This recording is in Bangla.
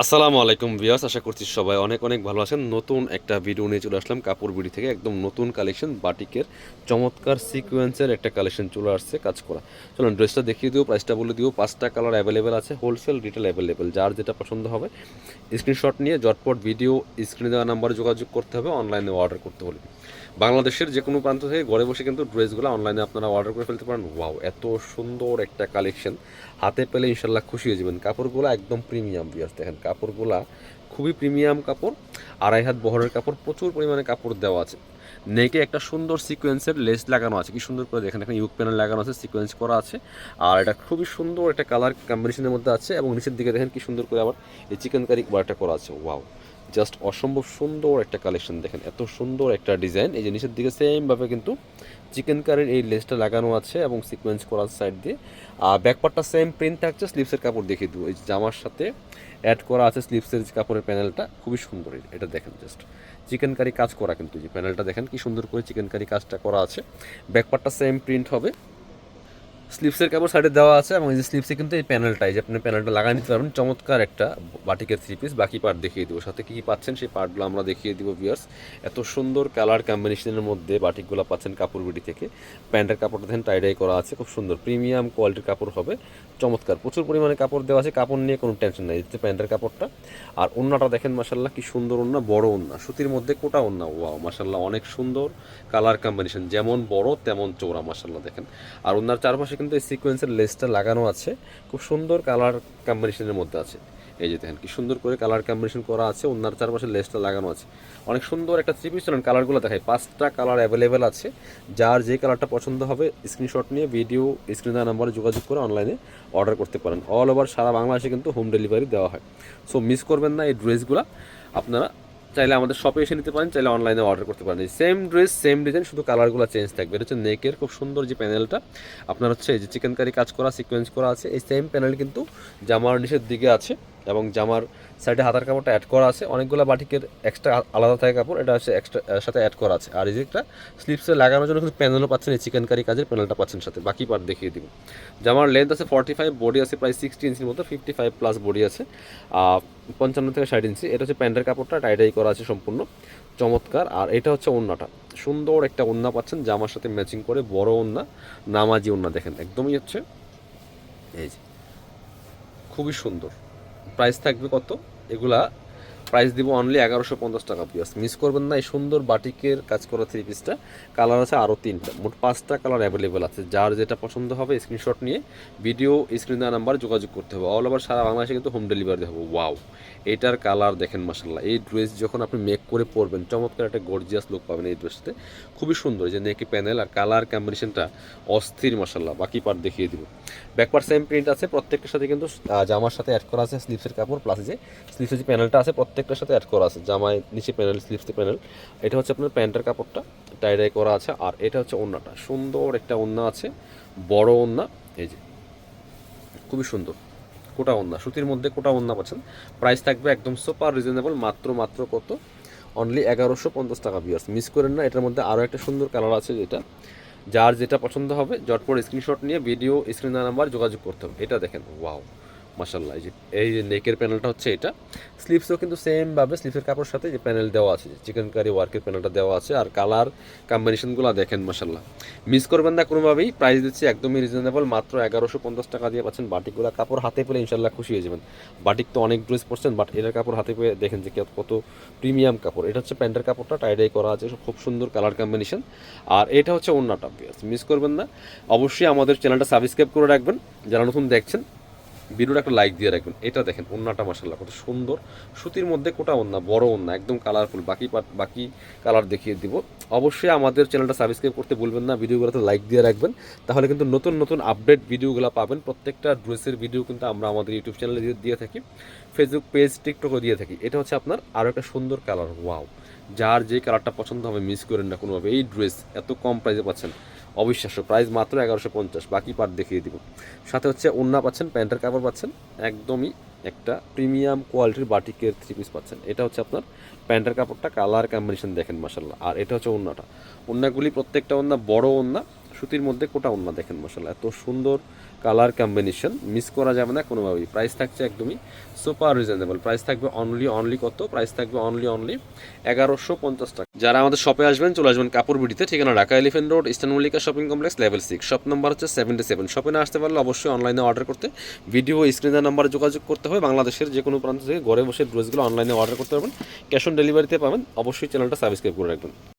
আসসালামু আলাইকুম বিয়াস আশা করছি সবাই অনেক অনেক ভালো আছেন। নতুন একটা ভিডিও নিয়ে চলে আসলাম কাপড় বিড়ি থেকে, একদম নতুন কালেকশন বাটিকের চমৎকার সিকোয়েন্সের একটা কালেকশন চলে আসছে কাজ করা। চলুন ড্রেসটা দেখিয়ে দিও প্রাইসটা বলে দিও, পাঁচটা কালার অ্যাভেলেবেল আছে হোলসেল রিটেল অ্যাভেলেবেল যার যেটা পছন্দ হবে। স্ক্রিনশট নিয়ে জটপট ভিডিও স্ক্রিনে দেওয়া নাম্বারে যোগাযোগ করতে হবে অনলাইনে অর্ডার করতে হলে। বাংলাদেশের যে কোনো প্রান্ত থেকে ঘরে বসে কিন্তু ড্রেসগুলো অনলাইনে আপনারা অর্ডার করে ফেলতে পারেন। ওয়াও এত সুন্দর একটা কালেকশন হাতে পেলে ইনশাল্লাহ খুশি হয়ে যাবেন। কাপড়গুলো একদম প্রিমিয়াম বিয়াস দেখেন, কাপড়গুলা খুবই প্রিমিয়াম কাপড়, আড়াই হাত বহরের কাপড়, প্রচুর পরিমাণে কাপড় দেওয়া আছে। নেকে একটা সুন্দর সিকোয়েন্সের লেস লাগানো আছে, কি সুন্দর করে দেখেন, এখানে ইউক প্যানেল লাগানো আছে সিকোয়েন্স করা আছে। আর এটা খুবই সুন্দর একটা কালার কম্বিনেশনের মধ্যে আছে এবং নিচের দিকে দেখেন কি সুন্দর করে আবার এই চিকেন কারি করা আছে। ওয়াও জাস্ট অসম্ভব সুন্দর একটা কালেকশন দেখেন, এত সুন্দর একটা ডিজাইন এই যে নিচের দিকে সেমভাবে কিন্তু চিকেন কারির এই লেসটা লাগানো আছে এবং সিকোয়েন্স করা সাইড দিয়ে। আর ব্যাকপারটা সেম প্রিন্ট থাকছে স্লিপসের কাপড় দেখিয়ে দেবো। এই জামার সাথে অ্যাড করা আছে স্লিপসের কাপড়ের প্যানেলটা খুবই সুন্দর এটা দেখেন জাস্ট চিকেন কারি কাজ করা কিন্তু যে প্যানেলটা দেখেন, কি সুন্দর করে চিকেন কারি কাজটা করা আছে। ব্যাকপার্টটা সেম প্রিন্ট হবে। স্লিপসের কাপড় সাইডে দেওয়া আছে এবং এই যে স্লিপসে কিন্তু এই প্যানেলটা এই যে আপনি প্যানেলটা লাগাই নিতে পারবেন। চমৎকার একটা বাটিকের থ্রি পিস বাকি পার্ট দেখিয়ে দিব। সাথে কী কী পাচ্ছেন সেই পার্টগুলো আমরা দেখিয়ে দিব ভিউয়ার্স এত সুন্দর কালার কম্বিনেশনের মধ্যে বাটিকগুলো পাচ্ছেন কাপড় বিডি থেকে। প্যান্টের কাপড়টা দেখেন টাইডাই করা আছে। খুব সুন্দর প্রিমিয়াম কোয়ালিটির কাপড় হবে। চমৎকার, প্রচুর পরিমাণে কাপড় দেওয়া আছে। কাপড় নিয়ে কোনো টেনশন নেই, এই প্যান্টের কাপড়টা। আর ওন্নাটা দেখেন মাসাল্লাহ কি সুন্দর ওন্না, বড় ওন্না। সুতির মধ্যে কোটা ওন্না ওয়াও মাসাল্লাহ অনেক সুন্দর কালার কম্বিনেশন যেমন বড়, তেমন চৌড়া মাসাল্লাহ দেখেন। আর ওনার চারপাশে কিন্তু এই সিকোয়েন্সের লেসটা লাগানো আছে। খুব সুন্দর কালার কম্বিনেশনের মধ্যে আছে। এই যে দেখেন, কি সুন্দর করে কালার কম্বিনেশন করা আছে। ওনার চারপাশে লেসটা লাগানো আছে। অনেক সুন্দর একটা থ্রি পিস চলেন কালারগুলো দেখায় পাঁচটা কালার অ্যাভেলেবেল আছে। যার যে কালারটা পছন্দ হবে স্ক্রিনশট নিয়ে ভিডিও স্ক্রিন দেওয়া নাম্বারে যোগাযোগ করে অনলাইনে অর্ডার করতে পারেন। অল ওভার সারা বাংলাদেশে কিন্তু হোম ডেলিভারি দেওয়া হয়। সো মিস করবেন না এই ড্রেসগুলো আপনারা চাইলে আমাদের শপে এসে নিতে পারেন, চাইলে অনলাইনে অর্ডার করতে পারেন। সেম ড্রেস সেম ডিজাইন শুধু কালারগুলো চেঞ্জ থাকবে। এটা হচ্ছে নেকের খুব সুন্দর যে প্যানেলটা আপনার হচ্ছে এই যে চিকেন কারি কাজ করা সিকোয়েন্স করা আছে। এই সেম প্যানেল কিন্তু জামার নিচের দিকে আছে এবং জামার সাইডে হাতার কাপড়টা অ্যাড করা আছে। অনেকগুলো বাটিকের এক্সট্রা আলাদা থাকে কাপড়, এটা হচ্ছে এক্সট্রা সাথে অ্যাড করা আছে। আর এই যে একটা স্লিপসে লাগানোর জন্য কিন্তু প্যানেলও পাচ্ছেন, এই চিকেন কারি কাজের প্যানেলটা পাচ্ছেন সাথে। বাকি পার্ট দেখিয়ে দিব। জামার লেন্থ আছে ফর্টি ফাইভ বডি আছে প্রায় সিক্সটি ইঞ্চির মতো ফিফটি ফাইভ প্লাস বডি আছে পঞ্চান্ন থেকে ষাট ইঞ্চি। এটা হচ্ছে প্যান্টের কাপড়টা টাইটাই করা আছে সম্পূর্ণ। চমৎকার। আর এটা হচ্ছে ওন্নাটা। সুন্দর একটা ওন্না পাচ্ছেন, জামার সাথে ম্যাচিং করে বড় ওন্না, নামাজি ওন্না দেখেন, একদমই হচ্ছে এই যে, খুবই সুন্দর। প্রাইস থাকবে কত? এগুলা প্রাইস দিব অনলি এগারোশো পঞ্চাশ টাকা পিস মিস করবেন না, এই সুন্দর বাটিকের কাজ করা থ্রি পিসটা কালার আছে আরও তিনটা। মোট পাঁচটা কালার অ্যাভেলেবেল আছে। যার যেটা পছন্দ হবে স্ক্রিনশট নিয়ে ভিডিও স্ক্রিন দেওয়া নাম্বার যোগাযোগ করতে হবে। অল ওভার সারা বাংলাদেশে কিন্তু হোম ডেলিভারি হবে। ওয়াও এটার কালার দেখেন মাসাল্লাহ এই ড্রেস যখন আপনি মেক করে পরবেন, চমৎকার একটা গর্জিয়াস লুক পাবেন এই ড্রেসটাতে খুবই সুন্দর। যে নেকি প্যানেল আর কালার কম্বিনেশনটা অস্থির মাসাল্লাহ বাকি পার্ট দেখিয়ে দিব। ব্যাকপার্ট সেম প্রিন্ট আছে। প্রত্যেকটার সাথে কিন্তু জামার সাথে অ্যাড করা আছে স্লিপসের কাপড়। প্লাস যে স্লিপসের যে প্যানেলটা আছে প্রত্যেকটার সাথে অ্যাড করা আছে জামায় নিচে প্যানেল স্লিপসের প্যানেল এটা হচ্ছে আপনার প্যান্টের কাপড়টা টাইডাই করা আছে, আর এটা হচ্ছে ওন্নাটা। সুন্দর একটা ওন্না আছে, বড় ওন্না, এই যে, খুবই সুন্দর, কোটা ওন্না, সুতির মধ্যে কোটা ওন্না পাচ্ছেন। প্রাইস থাকবে একদম সুপার রিজনেবল মাত্র মাত্র কত? অনলি এগারোশো পঞ্চাশ টাকা বিয়ার্স মিস করেন না, এটার মধ্যে আরও একটা সুন্দর কালার আছে যেটা। যার যেটা পছন্দ হবে জটপট স্ক্রিনশট নিয়ে ভিডিও স্ক্রিন নাম্বার যোগাযোগ করতে হবে। এটা দেখেন ওয়াও মাসাল্লাহ এই যে এই যে নেকের প্যানেলটা হচ্ছে এটা। স্লিপসও কিন্তু সেমভাবে স্লিপসের কাপড়ের সাথে যে প্যানেল দেওয়া আছে চিকেন কারি ওয়ার্কের প্যানেলটা দেওয়া আছে। আর কালার কম্বিনেশনগুলো দেখেন মাসাল্লাহ মিস করবেন না কোনোভাবেই প্রাইস দিচ্ছি একদমই রিজনেবল মাত্র এগারোশো পঞ্চাশ টাকা দিয়ে পাচ্ছেন বাটিকগুলো। কাপড় হাতে পেলে ইনশাল্লাহ খুশি হয়ে যাবেন। বাটিক তো অনেক ড্রেস পরছেন বাট এটার কাপড় হাতে পেয়ে দেখেন যে কত- প্রিমিয়াম কাপড়। এটা হচ্ছে প্যান্টের কাপড়টা টাইডাই করা আছে খুব সুন্দর কালার কম্বিনেশন আর এটা হচ্ছে অন্যটা মিস করবেন না। অবশ্যই আমাদের চ্যানেলটা সাবস্ক্রাইব করে রাখবেন। যারা নতুন দেখছেন ভিডিওটা একটা লাইক দিয়ে রাখবেন। এটা দেখেন, ওন্নাটা মাসাল্লাহ কত সুন্দর। সুতির মধ্যে কোটা ওন্না, বড় ওন্না, একদম কালারফুল বাকি বাকি কালার দেখিয়ে দিব। অবশ্যই আমাদের চ্যানেলটা সাবস্ক্রাইব করতে ভুলবেন না, ভিডিওগুলোতে লাইক দিয়ে রাখবেন। তাহলে কিন্তু নতুন নতুন আপডেট ভিডিওগুলো পাবেন। প্রত্যেকটা ড্রেসের ভিডিও কিন্তু আমরা আমাদের ইউটিউব চ্যানেলে দিয়ে থাকি। ফেসবুক পেজ টিকটকও দিয়ে থাকি। এটা হচ্ছে আপনার আরও একটা সুন্দর কালার ওয়াও যার যে কালারটা পছন্দ হবে মিস করেন না কোনোভাবে। এই ড্রেস এত কম প্রাইসে পাচ্ছেন। অবিশ্বাস্য। প্রাইস মাত্র এগারোশো পঞ্চাশ, বাকি পার্ট দেখিয়ে দিব। সাথে হচ্ছে ওন্না পাচ্ছেন, প্যান্টের কাপড় পাচ্ছেন, একদমই একটা প্রিমিয়াম কোয়ালিটির বাটিকের থ্রি পিস পাচ্ছেন। এটা হচ্ছে আপনার প্যান্টের কাপড়টা কালার কম্বিনেশন দেখেন মাসাল্লাহ আর এটা হচ্ছে ওন্নাটা ওন্নাগুলি প্রত্যেকটা ওন্না বড় ওন্না সুতির মধ্যে কোটা ওন্না দেখেন মশাল্লাহ এত সুন্দর কালার কম্বিনেশন, মিস করা যাবে না কোনোভাবেই। প্রাইস থাকছে একদমই সুপার রিজনেবল প্রাইস থাকবে অনলি অনলি কত? প্রাইস থাকবে অনলি অনলি এগারোশো পঞ্চাশ টাকা। যারা আমাদের শপে আসবেন, চলে আসবেন কাপড় বিডিতে, ঠিকানা Dhaka Elephant Road Eastern Mallika shopping complex level six shop number হচ্ছে সেভেন্টি সেভেন শপে না আসতে পারলে অবশ্যই অনলাইনে অর্ডার করতে ভিডিও স্ক্রিনের নাম্বারে যোগাযোগ করতে হবে। বাংলাদেশের যে কোনো প্রান্ত থেকে ঘরে বসে ড্রেসগুলো অনলাইনে অর্ডার করতে পারবেন। ক্যাশ অন ডেলিভারিতে পাবেন। অবশ্যই চ্যানেলটা সাবস্ক্রাইব করে রাখবেন।